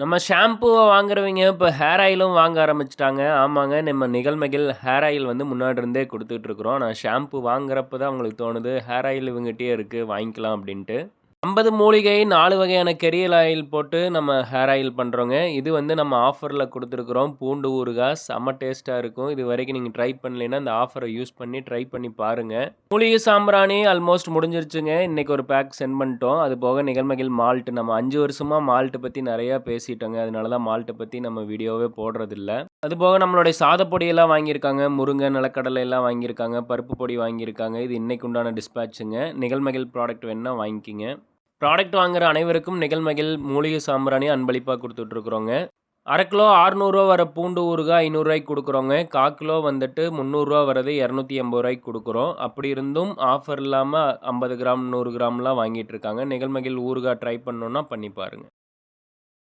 நம்ம ஷாம்புவை வாங்குறவங்க இப்போ ஹேர் ஆயிலும் வாங்க ஆரம்பிச்சிட்டாங்க. ஆமாங்க நம்ம நிகழ்மைகள் ஹேர் ஆயில் வந்து முன்னாடி இருந்தே கொடுத்துட்ருக்குறோம் நான் ஷாம்பு வாங்குறப்ப தான் அவங்களுக்கு தோணுது. ஹேர் ஆயில் இவங்ககிட்டயே இருக்குது வாங்கிக்கலாம் அப்படின்ட்டு. ஐம்பது மூலிகை நாலு வகையான கெரியல் ஆயில் போட்டு நம்ம ஹேர் ஆயில் பண்ணுறோங்க இது வந்து நம்ம ஆஃபரில் கொடுத்துருக்குறோம். பூண்டு ஊறுகாய் செம்ம டேஸ்ட்டாக இருக்கும். இது வரைக்கும் நீங்கள் ட்ரை பண்ணலைன்னா அந்த ஆஃபரை யூஸ் பண்ணி ட்ரை பண்ணி பாருங்கள் மூலிகை சாம்பிராணி ஆல்மோஸ்ட் முடிஞ்சிருச்சுங்க. இன்றைக்கி ஒரு பேக் சென்ட் பண்ணிட்டோம். அது போக நிகழ்மகில் மால்ட்டு. நம்ம அஞ்சு வருஷமாக மால்ட்டு பற்றி நிறையா பேசிட்டோங்க. அதனால தான் மால்ட்டை பற்றி நம்ம வீடியோவே போடுறதில்ல. அதுபோக நம்மளுடைய சாதப்பொடியெல்லாம் வாங்கியிருக்காங்க. முருங்கை நிலக்கடலை எல்லாம் வாங்கியிருக்காங்க. பருப்பு பொடி வாங்கியிருக்காங்க. இது இன்றைக்கு உண்டான டிஸ்பேட்சுங்க நிகழ்மகில் ப்ராடக்ட் வேணால் வாங்கிக்கிங்க. ப்ராடக்ட் வாங்குற அனைவருக்கும் நிகழ்மகில் மூலிகை சாம்பிராணி அன்பளிப்பாக கொடுத்துட்ருக்குறோங்க. அரை கிலோ ஆறுநூறுவா வர பூண்டு ஊறுகாய் ஐநூறுரூவாய்க்கு கொடுக்குறோங்க. கால் கிலோ வந்துட்டு முந்நூறுரூவா வரது இரநூத்தி எண்பது ரூபாய்க்கு கொடுக்குறோம். அப்படி இருந்தும் ஆஃபர் இல்லாமல் ஐம்பது கிராம் நூறு கிராம்லாம் வாங்கிட்டு இருக்காங்க நிகழ்மகில் ஊறுகாய் ட்ரை பண்ணோன்னா பண்ணி பாருங்கள்